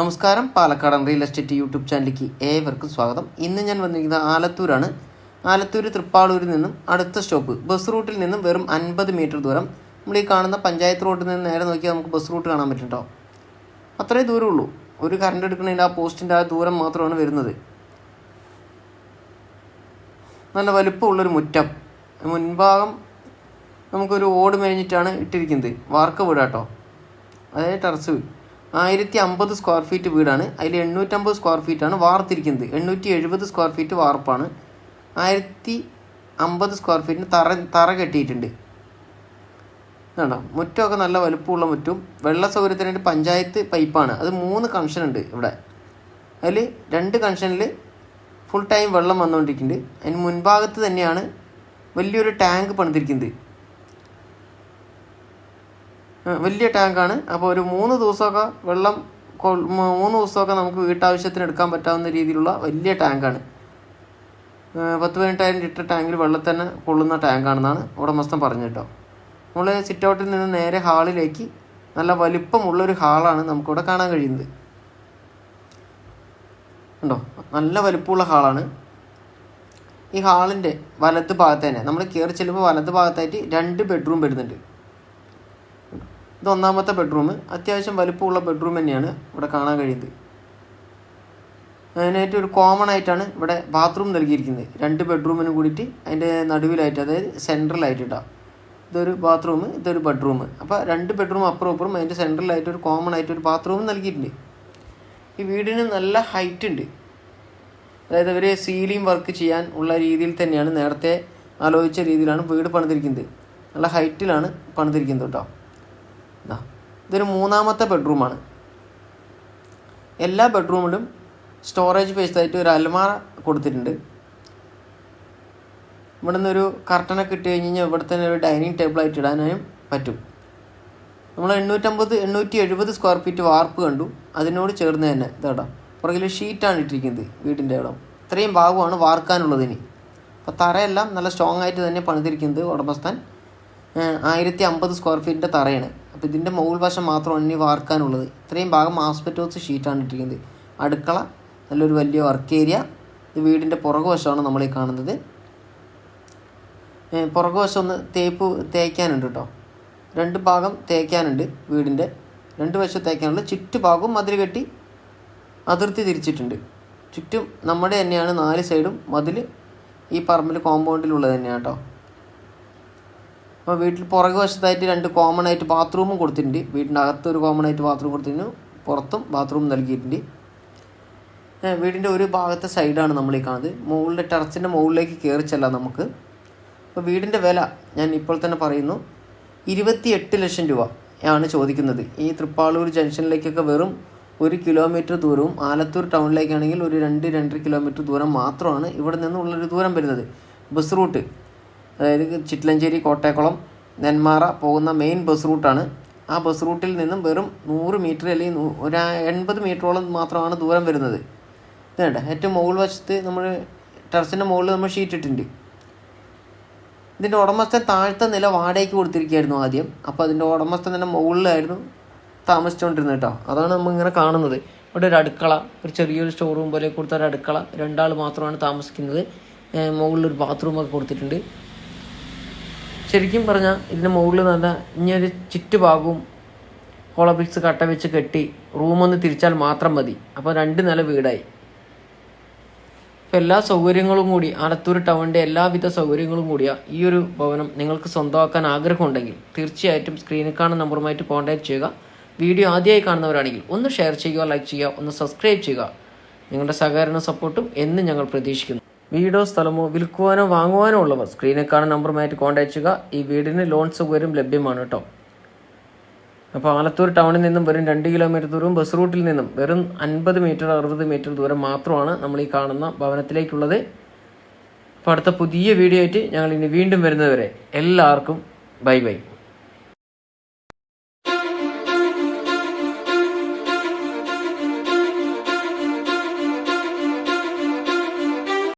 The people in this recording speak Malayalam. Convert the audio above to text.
നമസ്കാരം. പാലക്കാടൻ റിയൽ എസ്റ്റേറ്റ് യൂട്യൂബ് ചാനലിലേക്ക് ഏവർക്കും സ്വാഗതം. ഇന്ന് ഞാൻ വന്നിരിക്കുന്നത് ആലത്തൂരാണ്. ആലത്തൂർ തൃപ്പാളൂരിൽ നിന്നും അടുത്ത സ്റ്റോപ്പ് ബസ് റൂട്ടിൽ നിന്നും വെറും അൻപത് മീറ്റർ ദൂരം. നമ്മൾ ഈ കാണുന്ന പഞ്ചായത്ത് റോഡിൽ നിന്ന് നേരെ നോക്കിയാൽ നമുക്ക് ബസ് റൂട്ട് കാണാൻ പറ്റും കേട്ടോ അത്രേ ദൂരമുള്ളൂ. ഒരു കറണ്ട് എടുക്കുന്നതിന്റെ ആ പോസ്റ്റിന്റെ ആ ദൂരം മാത്രമാണ് വരുന്നത്. നല്ല വലുപ്പമുള്ളൊരു മുറ്റം. മുൻഭാഗം നമുക്കൊരു ഓട് മേഞ്ഞിട്ടാണ് ഇട്ടിരിക്കുന്നത്. വാർക്ക വീടാട്ടോ അതായത് ടെറസ്. ആയിരത്തി അമ്പത് സ്ക്വയർ ഫീറ്റ് വീടാണ്. അതിൽ എണ്ണൂറ്റമ്പത് സ്ക്വയർ ഫീറ്റാണ് വാർത്തിരിക്കുന്നത്. എണ്ണൂറ്റി എഴുപത് സ്ക്വയർ ഫീറ്റ് വാർപ്പാണ്. ആയിരത്തി അമ്പത് സ്ക്വയർ ഫീറ്റിന് തറ തറ കെട്ടിയിട്ടുണ്ട്. കണ്ടോ? മുറ്റമൊക്കെ നല്ല വലുപ്പമുള്ള മുറ്റും വെള്ള സൗകര്യത്തിനായിട്ട് പഞ്ചായത്ത് പൈപ്പാണ്. അത് മൂന്ന് കൺഷൻ ഉണ്ട് ഇവിടെ. അതിൽ രണ്ട് കണക്ഷനിൽ ഫുൾ ടൈം വെള്ളം വന്നുകൊണ്ടിരിക്കുന്നുണ്ട്. അതിന് മുൻഭാഗത്ത് തന്നെയാണ് വലിയൊരു ടാങ്ക് പണിതിരിക്കുന്നത്. വലിയ ടാങ്കാണ്. അപ്പോൾ ഒരു മൂന്ന് ദിവസമൊക്കെ വെള്ളം മൂന്ന് ദിവസമൊക്കെ നമുക്ക് വീട്ടാവശ്യത്തിന് എടുക്കാൻ പറ്റാവുന്ന രീതിയിലുള്ള വലിയ ടാങ്കാണ്. പത്ത് പതിനെട്ടായിരം ലിറ്റർ ടാങ്കിൽ വെള്ളം തന്നെ കൊള്ളുന്ന ടാങ്കാണെന്നാണ് ഉടമസ്ഥൻ പറഞ്ഞു കേട്ടോ. നമ്മൾ സിറ്റ് ഔട്ടിൽ നിന്ന് നേരെ ഹാളിലേക്ക് നല്ല വലിപ്പമുള്ളൊരു ഹാളാണ് നമുക്കിവിടെ കാണാൻ കഴിയുന്നത്. ഉണ്ടോ നല്ല വലിപ്പമുള്ള ഹാളാണ്. ഈ ഹാളിന്റെ വലത്ത് ഭാഗത്ത് തന്നെ നമ്മൾ കയറി ചെല്ലുമ്പോൾ വലത്ത് ഭാഗത്തായിട്ട് രണ്ട് ബെഡ്റൂം വരുന്നുണ്ട്. ഇത് ഒന്നാമത്തെ ബെഡ്റൂം അത്യാവശ്യം വലുപ്പമുള്ള ബെഡ്റൂം തന്നെയാണ് ഇവിടെ കാണാൻ കഴിയുന്നത്. അതിനായിട്ട് ഒരു കോമൺ ആയിട്ടാണ് ഇവിടെ ബാത്റൂം നൽകിയിരിക്കുന്നത്. രണ്ട് ബെഡ്റൂമിന് കൂടിയിട്ട് അതിന്റെ നടുവിലായിട്ട് അതായത് സെൻട്രലായിട്ട് ഇട്ടാം ഇതൊരു ബാത്റൂം ഇതൊരു ബെഡ്റൂം അപ്പോൾ രണ്ട് ബെഡ്റൂം അപ്പുറം അപ്പുറം അതിന്റെ സെൻട്രലായിട്ട് ഒരു കോമൺ ആയിട്ട് ഒരു ബാത്റൂം നൽകിയിട്ടുണ്ട്. ഈ വീടിന് നല്ല ഹൈറ്റ് ഉണ്ട്. അതായത് അവർ സീലിംഗ് വർക്ക് ചെയ്യാൻ ഉള്ള രീതിയിൽ തന്നെയാണ് നേരത്തെ ആലോചിച്ച രീതിയിലാണ് വീട് പണിതിരിക്കുന്നത്. നല്ല ഹൈറ്റിലാണ് പണിതിരിക്കുന്നത് കേട്ടോ. ഇതാ ഇതൊരു മൂന്നാമത്തെ ബെഡ്റൂമാണ് എല്ലാ ബെഡ്റൂമിലും സ്റ്റോറേജ് ആയിട്ട് ഒരു അലമാര കൊടുത്തിട്ടുണ്ട്. ഇവിടെ ഒരു കർട്ടനൊക്കെ ഇട്ട് കഴിഞ്ഞ് കഴിഞ്ഞാൽ ഇവിടെ തന്നെ ഒരു ഡൈനിങ് ടേബിളായിട്ട് ഇടാനും പറ്റും. നമ്മൾ എണ്ണൂറ്റമ്പത് എണ്ണൂറ്റി എഴുപത് സ്ക്വയർ ഫീറ്റ് വാർപ്പ് കണ്ടു. അതിനോട് ചേർന്ന് തന്നെ ഇതാടാ പുറകിൽ ഷീറ്റാണ് ഇട്ടിരിക്കുന്നത് വീടിന്റെ ഇടം. ഇത്രയും ഭാഗമാണ് വാർക്കാനുള്ളത് ഇനി. അപ്പോൾ തറയെല്ലാം നല്ല സ്ട്രോങ് ആയിട്ട് തന്നെ പണിതിരിക്കുന്നത് ഉടമസ്ഥൻ ആയിരത്തി അമ്പത് സ്ക്വയർ ഫീറ്റിന്റെ തറയാണ്. അപ്പോൾ ഇതിന്റെ മുകൾ വശം മാത്രം ഇനി വാർക്കാനുള്ളത്. ഇത്രയും ഭാഗം ആസ്പെറ്റോസ് ഷീറ്റാണ് ഇട്ടിരിക്കുന്നത്. അടുക്കള നല്ലൊരു വലിയ വർക്ക് ഏരിയ ഇത് വീടിന്റെ പുറകുവശമാണ് നമ്മൾ ഈ കാണുന്നത്. പുറകുവശം പുറകു വശം ഒന്ന് തേപ്പ് തേക്കാനുണ്ട് കേട്ടോ രണ്ട് ഭാഗം തേക്കാനുണ്ട് വീടിന്റെ രണ്ട് വശം തേക്കാനുള്ള ചുറ്റുഭാഗവും മതിൽ കെട്ടി അതിർത്തി തിരിച്ചിട്ടുണ്ട്. ചുറ്റും നമ്മുടെ തന്നെയാണ് നാല് സൈഡും മതിൽ ഈ പറമ്പിൽ കോമ്പൗണ്ടിലുള്ളത് തന്നെയാണ് കേട്ടോ അപ്പോൾ വീട്ടിൽ പുറകു വശത്തായിട്ട് രണ്ട് കോമൺ ആയിട്ട് ബാത്റൂമും കൊടുത്തിട്ടുണ്ട്. വീടിന്റെ അകത്ത് ഒരു കോമൺ ആയിട്ട് ബാത്റൂം കൊടുത്തിട്ടുണ്ട്. പുറത്തും ബാത്റൂം നൽകിയിട്ടുണ്ട്. വീടിന്റെ ഒരു ഭാഗത്തെ സൈഡാണ് നമ്മൾ ഈ കാണുന്നത്. മുകളിലെ ടെറസിന്റെ മുകളിലേക്ക് കയറി ചെല്ലാം നമുക്ക്. അപ്പോൾ വീടിന്റെ വില ഞാൻ ഇപ്പോൾ തന്നെ പറയുന്നു. ഇരുപത്തിയെട്ട് ലക്ഷം രൂപ ആണ് ചോദിക്കുന്നത്. ഈ തൃപ്പാളൂർ ജംഗ്ഷനിലേക്കൊക്കെ വെറും ഒരു കിലോമീറ്റർ ദൂരവും ആലത്തൂർ ടൗണിലേക്കാണെങ്കിൽ ഒരു രണ്ട് രണ്ടര കിലോമീറ്റർ ദൂരം മാത്രമാണ് ഇവിടെ നിന്നുള്ളൊരു ദൂരം വരുന്നത്. Bus route. അതായത് ചിറ്റലഞ്ചേരി കോട്ടയക്കുളം നെന്മാറ പോകുന്ന മെയിൻ ബസ് റൂട്ടാണ് ആ ബസ് റൂട്ടിൽ നിന്നും വെറും നൂറ് മീറ്റർ അല്ലെങ്കിൽ ഒരു എൺപത് മീറ്ററോളം മാത്രമാണ് ദൂരം വരുന്നത്. ഇതേണ്ട ഏറ്റവും മുകൾ വശത്ത് നമ്മൾ ടെറസിന്റെ മുകളിൽ നമ്മൾ ഷീറ്റ് ഇട്ടിട്ടുണ്ട്. ഇതിന്റെ ഉടമസ്ഥൻ താഴത്തെ നില വാടകയ്ക്ക് കൊടുത്തിരിക്കുകയായിരുന്നു ആദ്യം. അപ്പോൾ അതിന്റെ ഉടമസ്ഥൻ തന്നെ മുകളിലായിരുന്നു താമസിച്ചുകൊണ്ടിരുന്നത് കേട്ടോ. അതാണ് നമ്മൾ ഇങ്ങനെ കാണുന്നത്. ഇവിടെ ഒരു അടുക്കള ഒരു ചെറിയൊരു സ്റ്റോർ റൂം പോലെ കൊടുത്ത ഒരു അടുക്കള. രണ്ടാൾ മാത്രമാണ് താമസിക്കുന്നത്. മുകളിൽ മുകളിലൊരു ബാത്റൂമൊക്കെ കൊടുത്തിട്ടുണ്ട്. ശരിക്കും പറഞ്ഞാൽ ഇതിന്റെ മുകളിൽ നല്ല ഇനിയൊരു ചുറ്റുഭാഗവും ഹോളോബ്രിക്സ് കട്ട വെച്ച് കെട്ടി റൂമൊന്ന് തിരിച്ചാൽ മാത്രം മതി. അപ്പോൾ രണ്ട് നില വീടായി. ഇപ്പം എല്ലാ സൗകര്യങ്ങളും കൂടി ആലത്തൂർ ടൗണിന്റെ എല്ലാവിധ സൗകര്യങ്ങളും കൂടിയ ഈ ഒരു ഭവനം നിങ്ങൾക്ക് സ്വന്തമാക്കാൻ ആഗ്രഹമുണ്ടെങ്കിൽ തീർച്ചയായിട്ടും സ്ക്രീനിൽ കാണുന്ന നമ്പറുമായിട്ട് കോൺടാക്ട് ചെയ്യുക. വീഡിയോ ആദ്യമായി കാണുന്നവരാണെങ്കിൽ ഒന്ന് ഷെയർ ചെയ്യുക ലൈക്ക് ചെയ്യുക ഒന്ന് സബ്സ്ക്രൈബ് ചെയ്യുക. നിങ്ങളുടെ സഹകരണ സപ്പോർട്ടും എന്നും ഞങ്ങൾ പ്രതീക്ഷിക്കുന്നു. വീടോ സ്ഥലമോ വിൽക്കുവാനോ വാങ്ങുവാനോ ഉള്ളവർ സ്ക്രീനിൽ കാണുന്ന നമ്പറുമായിട്ട് കോൺടാക്ട് ചെയ്യുക. ഈ വീടിന് ലോൺ സൗകര്യം ലഭ്യമാണ് കേട്ടോ അപ്പോൾ ആലത്തൂർ ടൗണിൽ നിന്നും വെറും രണ്ട് കിലോമീറ്റർ ദൂരവും ബസ് റൂട്ടിൽ നിന്നും വെറും അൻപത് മീറ്റർ അറുപത് മീറ്റർ ദൂരം മാത്രമാണ് നമ്മൾ ഈ കാണുന്ന ഭവനത്തിലേക്കുള്ളത്. അപ്പോൾ അടുത്ത പുതിയ വീഡിയോ ആയിട്ട് ഞങ്ങൾ ഇനി വീണ്ടും വരുന്നതുവരെ എല്ലാവർക്കും ബൈ ബൈ